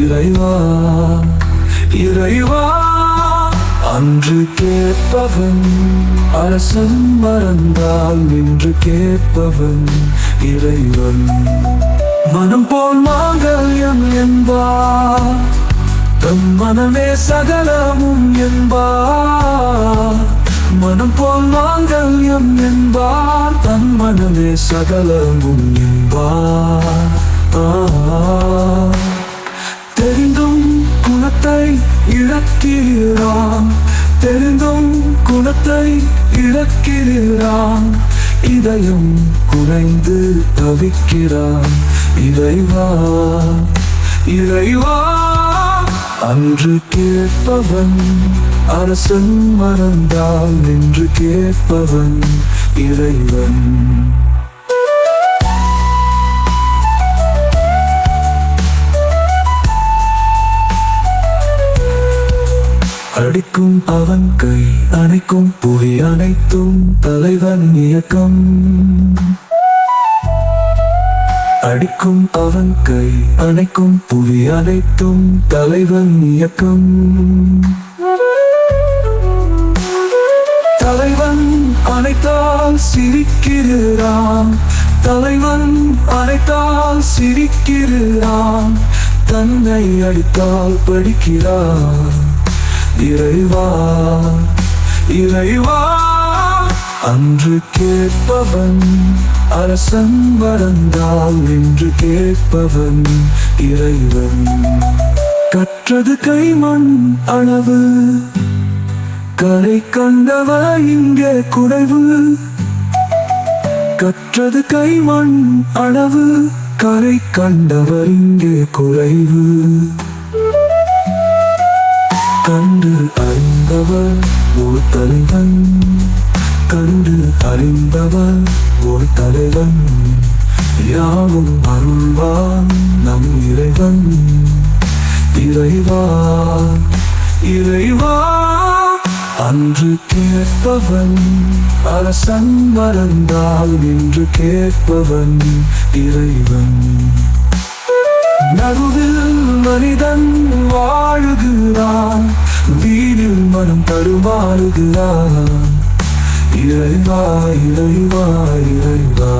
இறைவா இறைவா அன்று கேட்பவன் அரசன் மறந்தால் நின்று கேட்பவன் இறைவன். மனம் போல் மாங்கல்யம் என்பா தம் மனமே சகலமும் என்பா. மனம் போல் மாங்கல்யம் என்பார் தன் மனமே சகலமும் என்பார் இழக்கிறான். தெரிந்தும் குணத்தை இழக்கிறான். இதயம் குறைந்து தவிக்கிறான். இறைவா இறைவா. அன்று கேட்பவன் அரசன் மறந்தால் நின்று கேட்பவன் இறைவன். அடிக்கும் அவன் கை அணைக்கும் புவி அனைத்தும் தலைவன் இயக்கம். அடிக்கும் அவன் கை அணைக்கும் புவி அனைத்தும் தலைவன் இயக்கம். தலைவன் அனைத்தால் சிரிக்கிறான். தலைவன் அனைத்தால் சிரிக்கிறான். தன்னை அடித்தால் படிக்கிறான். இறைவா இறைவா அன்று கேட்பவன் அரசன் வளர்ந்தால் நின்று கேட்பவன் இறைவன். கற்றது கைமண் அளவு கரை கண்டவ இங்கே குறைவு கற்றது கைமண் அளவு கரை கண்டவர் இங்கே குறைவு. ஓர் ஒரு தலைவன். கண்டு அறிந்தவர் ஓர் தலைவன். யாவும் அருள்வான் நம் இறைவன். இறைவா இறைவா அன்று கேட்பவன். அரசன் மறந்தால் நின்று கேட்பவன் இறைவன். நடுவில் மனிதன் வாழுகிறான். வீடில் மனம் தருமாறுகிறான் இறைவா இறைவா இறைவா.